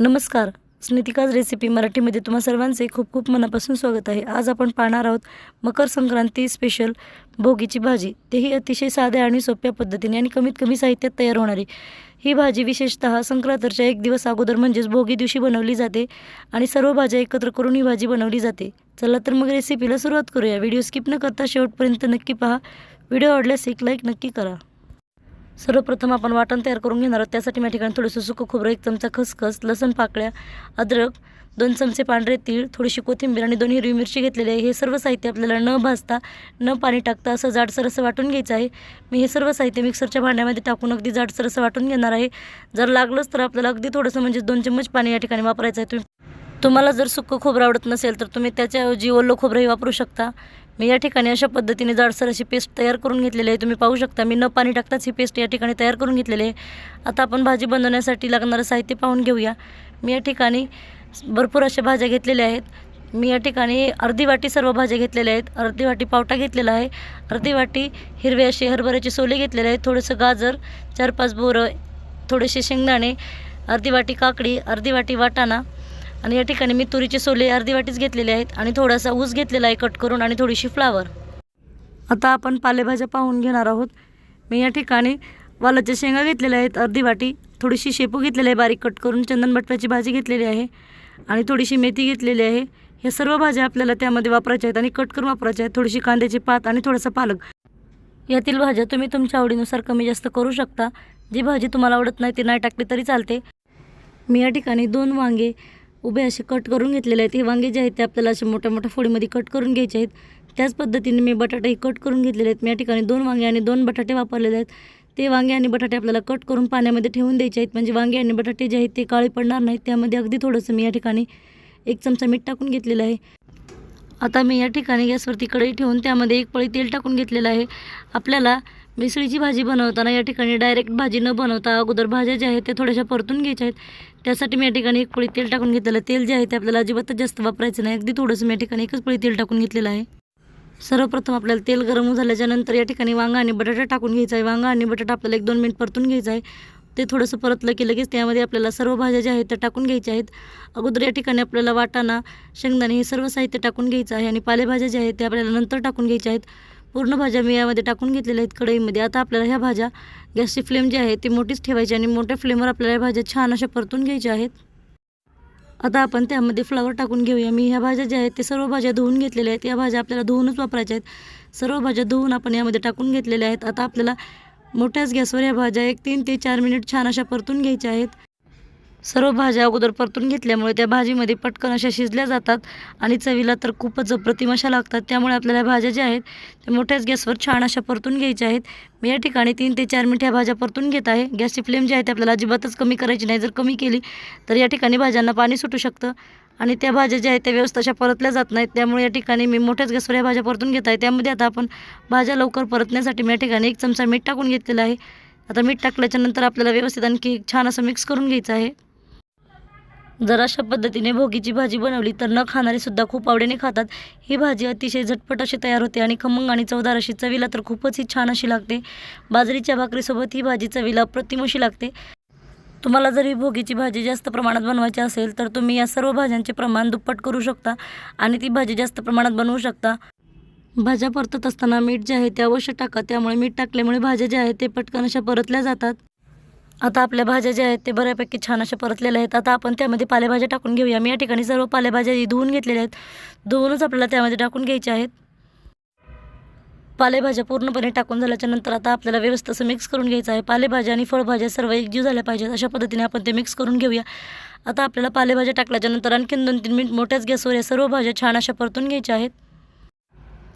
नमस्कार स्नितिकाज रेसिपी मराठीमध्ये तुम्हा सर्वांचे खूप खूप मनापासून स्वागत आहे. आज आपण पाहणार आहोत मकर संक्रांती स्पेशल भोगीची भाजी. तेही अतिशय साध्या आणि सोप्या पद्धतीने आणि कमीत कमी साहित्यात तयार होणारी. ही भाजी विशेषतः संक्रांतीच्या एक दिवस अगोदर म्हणजेच भोगी दिवशी बनवली जाते आणि सर्व भाज्या एकत्र करून ही भाजी बनवली जाते. चला तर मग रेसिपीला सुरुवात करूया. व्हिडिओ स्किप न करता शेवटपर्यंत नक्की पहा. व्हिडिओ आवडल्यास एक लाईक नक्की करा. सर्वप्रथम आपण वाटण तयार करून घेणार आहोत. त्यासाठी या ठिकाणी थोडंसं सुकं खोबरं एक चमचा खसखस लसण पाकळ्या अद्रक दोन चमचे पांढरे तीळ थोडीशी कोथिंबीर आणि दोन हिरवी मिरची घेतलेली आहे. हे सर्व साहित्य आपल्याला न भाजता न पाणी टाकता असं जाडसर असं वाटून घ्यायचं आहे. मी हे सर्व साहित्य मिक्सरच्या भांड्यामध्ये टाकून अगदी जाडसर असं वाटून घेणार आहे. जर लागलंच तर आपल्याला अगदी थोडंसं म्हणजे दोन चम्मच पाणी या ठिकाणी वापरायचं आहे. तुम्ही तुम्हाला जर सुकं खोबरं आवडत नसेल तर तुम्ही त्याच्याऐवजी ओलं खोबरंही वापरू शकता. मी या ठिकाणी अशा पद्धतीने जाडसर अशी पेस्ट तयार करून घेतलेली आहे. तुम्ही पाहू शकता मी न पाणी टाकताच ही पेस्ट या ठिकाणी तयार करून घेतलेली आहे. आता आपण भाजी बनवण्यासाठी लागणारं साहित्य पाहून घेऊया. मी या ठिकाणी भरपूर अशा भाज्या घेतलेल्या आहेत. मी या ठिकाणी अर्धी वाटी सर्व भाज्या घेतलेल्या आहेत. अर्धी वाटी पावटा घेतलेला आहे. अर्धी वाटी हिरवे असे हरभऱ्याचे सोले घेतलेले आहेत. थोडंसं गाजर चार पाच बोरं थोडेसे शेंगदाणे अर्धी वाटी काकडी अर्धी वाटी वाटाणा आणि या ठिकाणी मी तुरीचे सोले अर्धी वाटीच घेतलेले आहेत आणि थोडासा ऊस घेतलेला आहे कट करून आणि थोडीशी फ्लावर. आता आपण पालेभाज्या पाहून घेणार आहोत. मी या ठिकाणी वालाच्या शेंगा घेतलेल्या आहेत अर्धी वाटी थोडीशी शेपू घेतलेली आहे बारीक कट करून चंदन बटव्याची भाजी घेतलेली आहे आणि थोडीशी मेथी घेतलेली आहे. ह्या सर्व भाज्या आपल्याला त्यामध्ये वापरायच्या आहेत आणि कट करून वापरायच्या आहेत थोडीशी कांद्याची पात आणि थोडासा पालक. यातील भाज्या तुम्ही तुमच्या आवडीनुसार कमी जास्त करू शकता. जी भाजी तुम्हाला आवडत नाही ती नाही टाकली तरी चालते. मी या ठिकाणी दोन वांगे उभे असे कट करून घेतलेले आहेत. हे वांगे जे आहेत ते आपल्याला असे मोठ्या मोठ्या फोडीमध्ये कट करून घ्यायचे आहेत. त्याच पद्धतीने मी बटाटेही कट करून घेतलेले आहेत. मी या ठिकाणी दोन वांगे आणि दोन बटाटे वापरलेले आहेत. ते वांगे आणि बटाटे आपल्याला कट करून पाण्यामध्ये ठेवून द्यायचे आहेत. म्हणजे वांगे आणि बटाटे जे आहेत ते काळे पडणार नाहीत. त्यामध्ये अगदी थोडंसं मी या ठिकाणी एक चमचा मीठ टाकून घेतलेलं आहे. आता मी या ठिकाणी गॅसवरती कढई ठेवून त्यामध्ये एक पळी तेल टाकून घेतलेलं आहे. आपल्याला मिसळीची भाजी बनवताना या ठिकाणी डायरेक्ट भाजी न बनवता अगोदर भाज्या ज्या आहेत त्या थोड्याशा परतून घ्यायच्या आहेत. त्यासाठी मी या ठिकाणी एक पळी तेल टाकून घेतलेलं तेल जे आहे ते आपल्याला अजिबातच जास्त वापरायचं नाही. अगदी थोडंसं मी या ठिकाणी एकच पळी तेल टाकून घेतलेलं आहे. सर्वप्रथम आपल्याला तेल गरम झाल्याच्यानंतर या ठिकाणी वांगा आणि बटाटा टाकून घ्यायचा आहे. वांगा आणि बटाटा आपल्याला एक दोन मिनिट परतून घ्यायचं आहे. ते थोडंसं परतलं की लगेच त्यामध्ये आपल्याला सर्व भाज्या ज्या आहेत त्या टाकून घ्यायच्या आहेत. अगोदर या ठिकाणी आपल्याला वाटाणा शेंगदाणे हे सर्व साहित्य टाकून घ्यायचं आहे आणि पालेभाज्या ज्या आहेत त्या आपल्याला नंतर टाकून घ्यायच्या आहेत. पूर्ण भाज्या मी यामध्ये टाकून घेतलेल्या आहेत कढईमध्ये. आता आपल्याला ह्या भाज्या गॅसची फ्लेम जी आहे ती मोठीच ठेवायची आणि मोठ्या फ्लेमवर आपल्याला ह्या भाज्या छान अशा परतून घ्यायच्या आहेत. आता आपण त्यामध्ये फ्लावर टाकून घेऊया. मी ह्या भाज्या ज्या आहेत ते सर्व भाज्या धुवून घेतलेल्या आहेत. या भाज्या आपल्याला धुवूनच वापरायच्या आहेत. सर्व भाज्या धुवून आपण यामध्ये टाकून घेतलेल्या आहेत. आता आपल्याला मोठ्याच गॅसवर या भाज्या एक तीन ते चार मिनिट छान अशा परतून घ्यायच्या आहेत. सर्व भाज्या अगोदर परतून घेतल्यामुळे त्या भाजीमध्ये पटकन अशा शिजल्या जातात आणि चवीला तर खूपच अप्रतिम अशा लागतात. त्यामुळे आपल्याला भाज्या ज्या आहेत त्या मोठ्याच गॅसवर छान अशा परतून घ्यायच्या आहेत. मी या ठिकाणी तीन ते चार मिनिट ह्या भाज्या परतून घेत आहे. गॅसची फ्लेम जी आहे ती आपल्याला अजिबातच कमी करायची नाही. जर कमी केली तर या ठिकाणी भाज्यांना पाणी सुटू शकतं आणि त्या भाज्या ज्या आहेत त्या व्यवस्था अशा परतल्या जात नाहीत. त्यामुळे या ठिकाणी मी मोठ्याच गॅसवर ह्या भाज्या परतून घेत आहे. त्यामध्ये आता आपण भाज्या लवकर परतण्यासाठी मी या ठिकाणी एक चमचा मीठ टाकून घेतलेला आहे. आता मीठ टाकल्याच्यानंतर आपल्याला व्यवस्थित आणखी छान असं मिक्स करून घ्यायचं आहे. जर अशा पद्धतीने भोगीची भाजी बनवली तर न खाणारे सुद्धा खूप आवडीने खातात. ही भाजी अतिशय झटपट अशी तयार होते आणि खमंग आणि चवदार अशी चवीला तर खूपच ही छान अशी लागते. बाजरीच्या भाकरीसोबत ही भाजी चवीला अप्रतिम अशी लागते. तुम्हाला जर ही भोगीची भाजी जास्त प्रमाणात बनवायची असेल तर तुम्ही या सर्व भाज्यांचे प्रमाण दुप्पट करू शकता आणि ती भाजी जास्त प्रमाणात बनवू शकता. भाज्या परतत असताना मीठ जे आहे ते अवश्य टाका त्यामुळे मीठ टाकल्यामुळे भाज्या ज्या आहेत ते पटकन अशा परतल्या जातात. आता आपल्या भाज्या ज्या आहेत ते बऱ्यापैकी छान अशा परतलेल्या आहेत. आता आपण त्यामध्ये पालेभाज्या टाकून घेऊया. मी या ठिकाणी सर्व पालेभाज्या धुवून घेतलेल्या आहेत. धुवूनच आपल्याला त्यामध्ये टाकून घ्यायच्या आहेत. पालेभाज्या पूर्णपणे टाकून झाल्याच्यानंतर आता आपल्याला व्यवस्थित असं मिक्स करून घ्यायचं आहे. पालेभाज्या आणि फळभाज्या सर्व एकजीव झाल्या पाहिजेत. अशा पद्धतीने आपण ते मिक्स करून घेऊया. आता आपल्याला पालेभाज्या टाकल्याच्या नंतर आणखीन दोन तीन मिनिट मोठ्याच गॅसवर या सर्व भाज्या छान अशा परतून घ्यायच्या आहेत.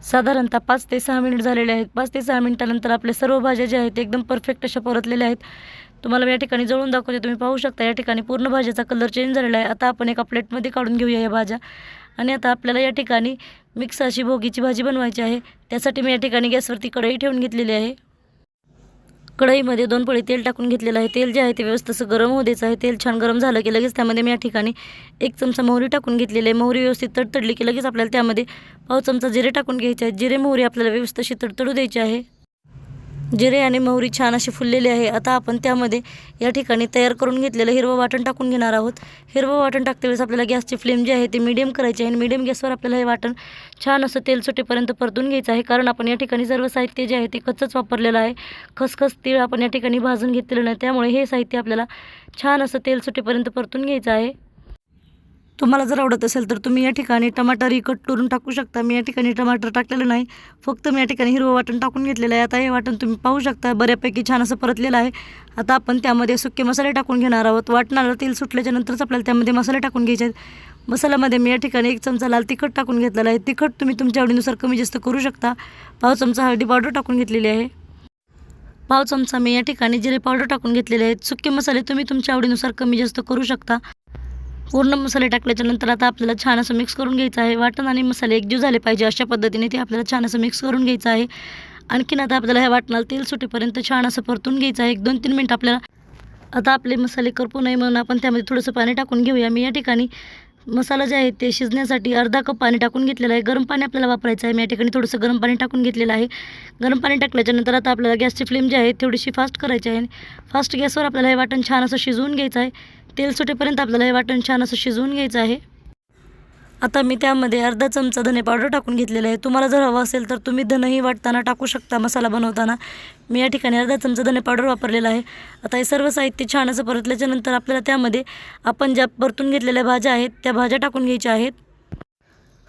साधारणतः पाच ते सहा मिनिट झालेले आहेत. पाच ते सहा मिनिटानंतर आपल्या सर्व भाज्या ज्या आहेत एकदम परफेक्ट अशा परतलेल्या आहेत. तुम्हाला मी या ठिकाणी जळून दाखवते. तुम्ही पाहू शकता या ठिकाणी पूर्ण भाज्याचा कलर चेंज झालेला आहे. आता आपण एका प्लेटमध्ये काढून घेऊया या भाज्या. आणि आता आपल्याला या ठिकाणी मिक्स अशी भोगीची भाजी बनवायची आहे. त्यासाठी मी या ठिकाणी गॅसवरती कढई ठेवून घेतलेली आहे. कढईमध्ये दोन पळी तेल टाकून घेतलेलं आहे. तेल जे आहे ते व्यवस्थित असं गरम होऊ द्यायचं आहे. तेल छान गरम झालं की लगेच त्यामध्ये मी या ठिकाणी एक चमचा मोहरी टाकून घेतलेली आहे. मोहरी व्यवस्थित तडतडली की लगेच आपल्याला त्यामध्ये पाव चमचा जिरे टाकून घ्यायचे आहे जिरे मोहरी आपल्याला व्यवस्थित तडतडू द्यायची आहे. जिरे आणि मोहरी छान अशी फुललेली आहे. आता आपण त्यामध्ये या ठिकाणी तयार करून घेतलेलं हिरवं वाटण टाकून घेणार आहोत. हिरवं वाटण टाकते वेळेस आपल्याला गॅसची फ्लेम जी आहे ती मीडियम करायची आहे आणि मीडियम गॅसवर आपल्याला हे वाटण छान असं तेल सुटेपर्यंत परतून घ्यायचं आहे. कारण आपण या ठिकाणी सर्व साहित्य जे आहे ते कच्चंच वापरलेलं आहे. खसखस तीळ आपण या ठिकाणी भाजून घेतलेलं नाही. त्यामुळे हे साहित्य आपल्याला छान असं तेल सुटेपर्यंत परतून घ्यायचं आहे. तुम्हाला जर आवडत असेल तर तुम्ही या ठिकाणी टमाटर कट करून टाकू शकता. मी या ठिकाणी टमाटर टाकलेलं नाही. फक्त मी या ठिकाणी हिरवं वाटण टाकून घेतलेलं आहे. आता हे वाटण तुम्ही पाहू शकता. बऱ्यापैकी छान असं परतलेलं आहे. आता आपण त्यामध्ये सुके मसाले टाकून घेणार आहोत. वाटणाला तेल सुटल्याच्या नंतरच आपल्याला त्यामध्ये मसाले टाकून घ्यायचे आहेत. मसाल्यामध्ये मी या ठिकाणी एक चमचा लाल तिखट टाकून घेतलेला आहे. तिखट तुम्ही तुमच्या आवडीनुसार कमी जास्त करू शकता. पाव चमचा हळदी पावडर टाकून घेतलेली आहे. पाव चमचा मी या ठिकाणी जिरे पावडर टाकून घेतलेले आहेत. सुके मसाले तुम्ही तुमच्या आवडीनुसार कमी जास्त करू शकता. पूर्ण मसाले टाकल्याच्या नंतर आता आपल्याला छान असं मिक्स करून घ्यायचं आहे. वाटण आणि मसाले एकजीव झाले पाहिजे अशा पद्धतीने ते आपल्याला छान असं मिक्स करून घ्यायचं आहे. आणखीन आता आपल्याला ह्या वाटणाला तेल सुटेपर्यंत छान असं परतून घ्यायचं आहे. एक दोन तीन मिनटं आपल्याला आता आपले मसाले करपू नये म्हणून आपण त्यामध्ये थोडंसं पाणी टाकून घेऊया. मी या ठिकाणी मसाला जे आहे ते शिजण्यासाठी अर्धा कप पाणी टाकून घेतलेलं आहे. गरम पाणी आपल्याला वापरायचं आहे. मी या ठिकाणी थोडंसं गरम पाणी टाकून घेतलेलं आहे. गरम पाणी टाकल्याच्या नंतर आता आपल्याला गॅसची फ्लेम जी आहे थोडीशी फास्ट करायची आहे. फास्ट गॅसवर आपल्याला हे वाटण छान असं शिजवून घ्यायचं आहे. तेल सुटेपर्यंत आपल्याला हे वाटण छान असं शिजवून घ्यायचं आहे. आता मी त्यामध्ये अर्धा चमचा धने पावडर टाकून घेतलेलं आहे. तुम्हाला जर हवं असेल तर तुम्ही धनही वाटताना टाकू शकता मसाला बनवताना. मी या ठिकाणी अर्धा चमचा धने पावडर वापरलेला आहे. आता हे सर्व साहित्य छान असं परतल्याच्यानंतर आपल्याला त्यामध्ये आपण ज्या परतून घेतलेल्या भाज्या आहेत त्या भाज्या टाकून घ्यायच्या आहेत.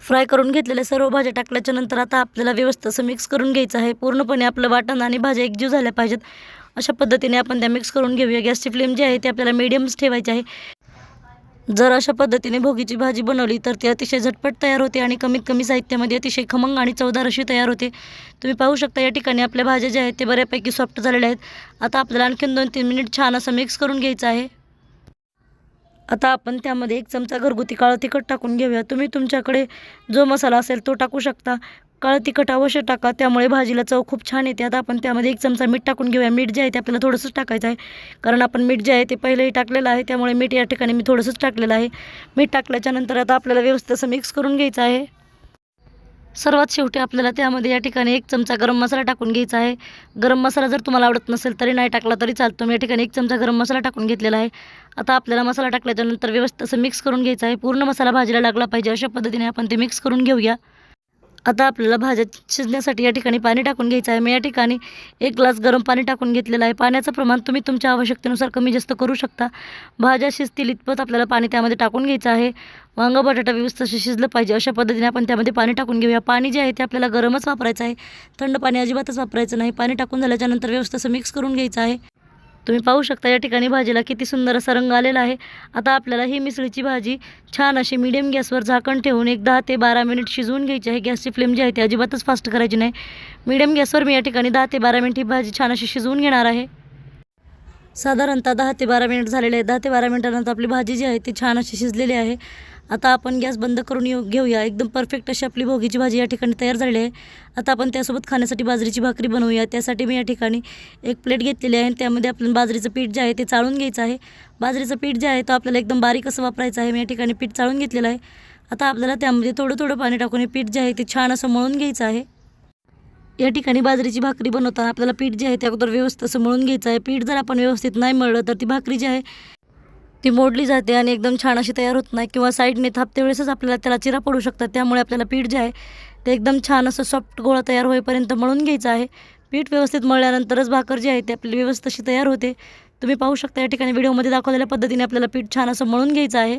फ्राय करून घेतलेल्या सर्व भाज्या टाकल्याच्यानंतर आता आपल्याला व्यवस्थित असं मिक्स करून घ्यायचं आहे. पूर्णपणे आपलं वाटण आणि भाज्या एकजीव झाल्या पाहिजेत. अशा पद्धतीने आपण त्या मिक्स करून घेऊया. गॅसची फ्लेम जी आहे ती आपल्याला मीडियम्स ठेवायची आहे. जर अशा पद्धतीने भोगीची भाजी बनवली तर ती अतिशय झटपट तयार होते आणि कमीत कमी साहित्यामध्ये अतिशय खमंग आणि चवदार अशी तयार होते. तुम्ही पाहू शकता या ठिकाणी आपल्या भाज्या ज्या आहेत ते बऱ्यापैकी सॉफ्ट झालेल्या आहेत. आता आपल्याला आणखीन दोन तीन मिनिट छान असं मिक्स करून घ्यायचं आहे. आता आपण त्यामध्ये एक चमचा घरगुती काळं तिखट टाकून घेऊया. तुम्ही तुमच्याकडे जो मसाला असेल तो टाकू शकता. काळं तिखट अवश्य टाका. त्यामुळे भाजीला चव खूप छान येते. आता आपण त्यामध्ये एक चमचा मीठ टाकून घेऊया. मीठ जे आहे ते आपल्याला थोडंसंच टाकायचं आहे. कारण आपण मीठ जे आहे ते पहिलेही टाकलेलं आहे. त्यामुळे मीठ या ठिकाणी मी थोडंसंच टाकलेलं आहे. मीठ टाकल्याच्यानंतर आता आपल्याला व्यवस्थित असं मिक्स करून घ्यायचं आहे. सर्वात शेवटी आपल्याला त्यामध्ये या ठिकाणी एक चमचा गरम मसाला टाकून घ्यायचा आहे. गरम मसाला जर तुम्हाला आवडत नसेल तरी नाही टाकला तरी चालतो. मी या ठिकाणी एक चमचा गरम मसाला टाकून घेतलेला आहे. आता आपल्याला मसाला टाकल्याच्यानंतर व्यवस्थित असं मिक्स करून घ्यायचं आहे. पूर्ण मसाला भाजीला लागला पाहिजे अशा पद्धतीने आपण ते मिक्स करून घेऊया. आता आपल्याला भाज्या शिजण्यासाठी या ठिकाणी पाणी टाकून घ्यायचं आहे. मी या ठिकाणी एक ग्लास गरम पाणी टाकून घेतलेलं आहे. पाण्याचं प्रमाण तुम्ही तुमच्या आवश्यकतेनुसार कमी जास्त करू शकता. भाज्या शिजतील इतपत आपल्याला पाणी त्यामध्ये टाकून घ्यायचं आहे. वांग बटाटा व्यवस्थित शिजलं पाहिजे. अशा पद्धतीने आपण त्यामध्ये पाणी टाकून घेऊया. पाणी जे आहे ते आपल्याला गरमच वापरायचं आहे. थंड पाणी अजिबातच वापरायचं नाही. पाणी टाकून झाल्याच्यानंतर व्यवस्थित असं मिक्स करून घ्यायचं आहे. तुम्ही पाहू शकता या ठिकाणी भाजीला किती सुंदर असा रंग आलेला आहे. आता आपल्याला ही मिसळीची भाजी छान अशी मीडियम गॅसवर झाकण ठेवून एक दहा ते बारा मिनिट शिजवून घ्यायची आहे. गॅसची फ्लेम जी आहे ती अजिबातच फास्ट करायची नाही. मीडियम गॅसवर मी या ठिकाणी दहा ते बारा मिनिट ही भाजी छान अशी शिजवून घेणार आहे. साधारणतः दहा ते बारा मिनिट झालेले आहे दहा ते बारा मिनिटानंतर आपली भाजी जी आहे ती छान अशी शिजलेली आहे. आता आपण गॅस बंद करून येऊ घेऊया. एकदम परफेक्ट अशी आपली भोगीची भाजी या ठिकाणी तयार झाली आहे. आता आपण त्यासोबत खाण्यासाठी बाजरीची भाकरी बनवूया. त्यासाठी मी या ठिकाणी एक प्लेट घेतलेली आहे आणि त्यामध्ये आपण बाजरीचं पीठ जे आहे ते चाळून घ्यायचं आहे. बाजरीचं पीठ जे आहे तो आपल्याला एकदम बारीक असं वापरायचं आहे. मी या ठिकाणी पीठ चाळून घेतलेलं आहे. आता आपल्याला त्यामध्ये थोडं थोडं पाणी टाकून हे पीठ जे आहे ते छान असं मळून घ्यायचं आहे. या ठिकाणी बाजरीची भाकरी बनवताना आपल्याला पीठ जे आहे ते अगोदर व्यवस्थित असं मळून घ्यायचं आहे. पीठ जर आपण व्यवस्थित नाही मळलं तर ती भाकरी जी आहे ती मोडली जाते आणि एकदम छान अशी तयार होत नाही किंवा साईडने थापते वेळेसच आपल्याला त्याला चिरा पडू शकतात. त्यामुळे आपल्याला पीठ जे आहे ते एकदम छान असं सॉफ्ट गोळा तयार होईपर्यंत मळून घ्यायचं आहे. पीठ व्यवस्थित मळल्यानंतरच भाकर जी आहे ती आपली व्यवस्थित अशी तयार होते. तुम्ही पाहू शकता या ठिकाणी व्हिडिओमध्ये दाखवलेल्या पद्धतीने आपल्याला पीठ छान असं मळून घ्यायचं आहे.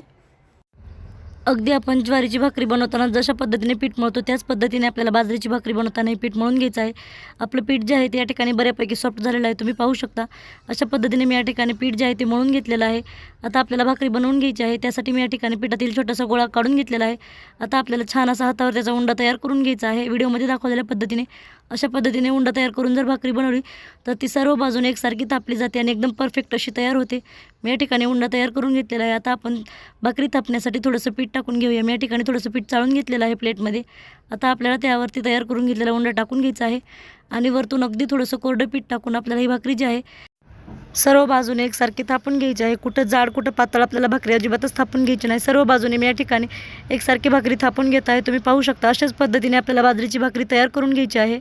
अगदी आपण ज्वारीची भाकरी बनवताना जशा पद्धतीने पीठ मळतो त्याच पद्धतीने आपल्याला बाजरीची भाकरी बनवतानाही पीठ मळून घ्यायचं आहे. आपलं पीठ जे आहे ते या ठिकाणी बऱ्यापैकी सॉफ्ट झालेलं आहे. तुम्ही पाहू शकता अशा पद्धतीने मी या ठिकाणी पीठ जे आहे ते मळून घेतलेलं आहे. आता आपल्याला भाकरी बनवून घ्यायची आहे. त्यासाठी मी या ठिकाणी पिठातील छोटासा गोळा काढून घेतलेला आहे. आता आपल्याला छान असा हातावर त्याचा उंडा तयार करून घ्यायचा आहे. व्हिडिओमध्ये दाखवलेल्या पद्धतीने अशा पद्धतीने उंडा तयार करून जर भाकरी बनवली तर ती सर्व बाजूने एकसारखी तापली जाते आणि एकदम परफेक्ट अशी तयार होते. मी या ठिकाणी उंडा तयार करून घेतलेला आहे. आता आपण भाकरी तापण्यासाठी थोडंसं पीठ टाकून घेऊया. मी या ठिकाणी थोडंसं पीठ चाळून घेतलेलं आहे प्लेटमध्ये. आता आपल्याला त्यावरती तयार करून घेतलेला उंडा टाकून घ्यायचा आहे. आणि वरतून अगदी थोडंसं कोरडं पीठ टाकून आपल्याला ही भाकरी जी आहे सर्व बाजूने एकसारखी थापून घ्यायची आहे. कुठं जाड कुठं पातळ आपल्याला भाकरी अजिबातच थापून घ्यायची नाही. सर्व बाजूने मी या ठिकाणी एकसारखी भाकरी थापून घेत आहे. तुम्ही पाहू शकता अशाच पद्धतीने आपल्याला बाजरीची भाकरी तयार करून घ्यायची आहे.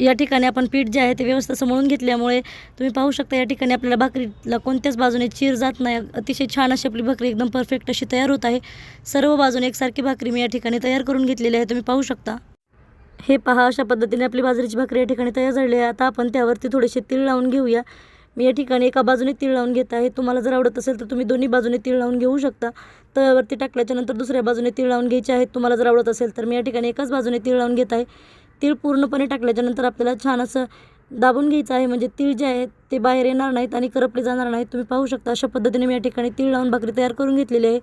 या ठिकाणी आपण पीठ जे आहे ते व्यवस्थित समळून घेतल्यामुळे तुम्ही पाहू शकता या ठिकाणी आपल्याला भाकरीला कोणत्याच बाजूने चीर जात नाही. अतिशय छान अशी आपली भाकरी एकदम परफेक्ट अशी तयार होत आहे. सर्व बाजूने एकसारखी भाकरी मी या ठिकाणी तयार करून घेतलेली आहे. तुम्ही पाहू शकता. हे पहा अशा पद्धतीने आपली बाजरीची भाकरी या ठिकाणी तयार झाली आहे. आता आपण त्यावरती थोडेसे तीळ लावून घेऊया. मी या ठिकाणी एका बाजूने तीळ लावून घेत आहे. तुम्हाला जर आवडत असेल तर तुम्ही दोन्ही बाजूने तीळ लावून घेऊ शकता. तळ्यावरती टाकल्याच्यानंतर दुसऱ्या बाजूने तीळ लावून घ्यायचे आहेत. तुम्हाला जर आवडत असेल तर मी या ठिकाणी एकाच बाजूने तीळ लावून घेत आहे. तीळ पूर्णपणे टाकल्याच्यानंतर आपल्याला छान असं दाबून घ्यायचं आहे. म्हणजे तीळ जे आहेत ते बाहेर येणार नाहीत आणि करपले जाणार नाहीत. तुम्ही पाहू शकता अशा पद्धतीने मी या ठिकाणी तीळ लावून भाकरी तयार करून घेतलेली आहे.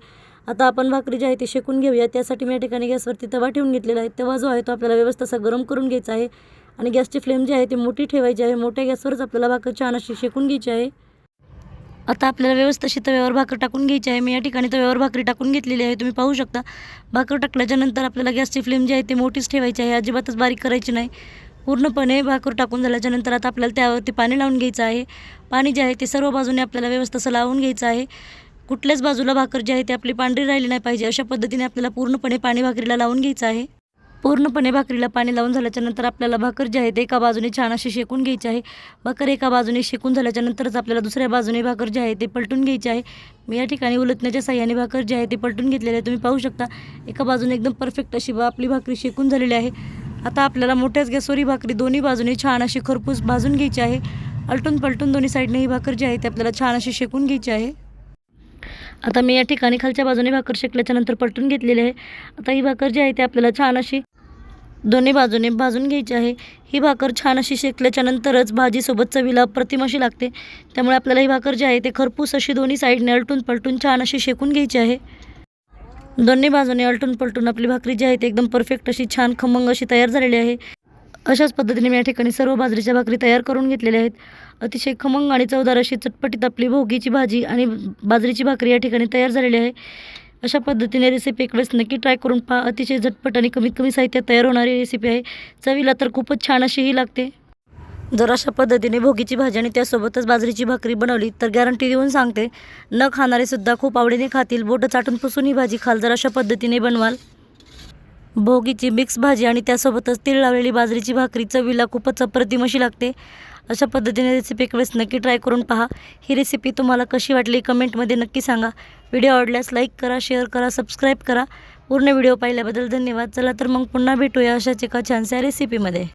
आता आपण भाकरी जी आहे ती शेकून घेऊया. त्यासाठी मी या ठिकाणी गॅसवरती तवा ठेवून घेतलेला आहे. तवा जो आहे तो आपल्याला व्यवस्था असा गरम करून घ्यायचा आहे. आणि गॅसची फ्लेम जी आहे ती मोठी ठेवायची आहे. मोठ्या गॅसवरच आपल्याला भाकर छान अशी शेकून घ्यायची आहे. आता आपल्याला व्यवस्थित अशी तव्यावर भाकर टाकून घ्यायची आहे. मी या ठिकाणी तव्यावर भाकरी टाकून घेतलेली आहे. तुम्ही पाहू शकता. भाकर टाकल्याच्या नंतर आपल्याला गॅसची फ्लेम जी आहे ती मोठीच ठेवायची आहे. अजिबातच बारीक करायची नाही. पूर्णपणे भाकर टाकून झाल्याच्यानंतर आता आपल्याला त्यावरती पाणी लावून घ्यायचं आहे. पाणी जे आहे ते सर्व बाजूने आपल्याला व्यवस्थित असं लावून घ्यायचं आहे. कुठल्याच बाजूला भाकर जी आहे ती आपली पांढरी राहिली नाही पाहिजे. अशा पद्धतीने आपल्याला पूर्णपणे पाणी भाकरीला लावून घ्यायचं आहे. पूर्णपणे भाकरीला पाणी लावून झाल्याच्यानंतर आपल्याला भाकर जी आहे ते एका बाजूने छान अशी शेकून घ्यायची आहे. भाकर एका बाजूने शेकून झाल्याच्यानंतरच आपल्याला दुसऱ्या बाजूने भाकर जी आहे ते पलटून घ्यायची आहे. मी या ठिकाणी उलटण्याच्या साह्याने भाकर जी आहे ती पलटून घेतलेली आहे. तुम्ही पाहू शकता एका बाजूने एकदम परफेक्ट अशी बा आपली भाकरी शेकून झालेली आहे. आता आपल्याला मोठ्याच गॅसवरी भाकरी दोन्ही बाजूने छान अशी खरपूस भाजून घ्यायची आहे. अलटून पलटून दोन्ही साईडने ही भाकर जी आहे ती आपल्याला छान अशी शेकून घ्यायची आहे. आता मी या ठिकाणी खालच्या बाजूने भाकर शेकल्याच्यानंतर पलटून घेतलेली आहे. आता ही भाकर जी आहे ती आपल्याला छान अशी दोन्ही बाजूने भाजून घ्यायची आहे. ही भाकर छान अशी शेकल्याच्यानंतरच भाजीसोबत चवीला अप्रतिम अशी लागते. त्यामुळे आपल्याला ही भाकर जी आहे ते खरपूस अशी दोन्ही साईडने अलटून पलटून छान अशी शेकून घ्यायची आहे. दोन्ही बाजूने अलटून पलटून आपली भाकरी जी आहे ती एकदम परफेक्ट अशी छान खमंग अशी तयार झालेली आहे. अशाच पद्धतीने मी या ठिकाणी सर्व बाजरीच्या भाकरी तयार करून घेतलेल्या आहेत. अतिशय खमंग आणि चवदार अशी चटपटीत आपली भोगीची भाजी आणि बाजरीची भाकरी या ठिकाणी तयार झालेली आहे. अशा पद्धतीने रेसिपी एक वेळेस नक्की ट्राय करून पहा. अतिशय झटपट आणि कमीत कमी साहित्यात तयार होणारी रेसिपी आहे. चवीला तर खूपच छान अशी ही लागते. जर अशा पद्धतीने भोगीची भाजी आणि त्यासोबतच बाजरीची भाकरी बनवली तर गॅरंटी देऊन सांगते न खाणारेसुद्धा खूप आवडीने खातील. बोटं चाटून पुसून ही भाजी खाल जर अशा पद्धतीने बनवाल. भोगीची मिक्स भाजी आणि त्यासोबतच तीळ लावलेली बाजरीची भाकरी चवीला खूपच अप्रतिम अशी लागते. अशा पद्धतीने रेसिपी एक वेळेस नक्की ट्राय करून पहा. ही रेसिपी तुम्हाला कशी वाटली कमेंटमध्ये नक्की सांगा. व्हिडिओ आवडल्यास लाईक करा शेअर करा सबस्क्राईब करा. पूर्ण व्हिडिओ पाहिल्याबद्दल धन्यवाद. चला तर मग पुन्हा भेटूया अशाच एका छानशा रेसिपीमध्ये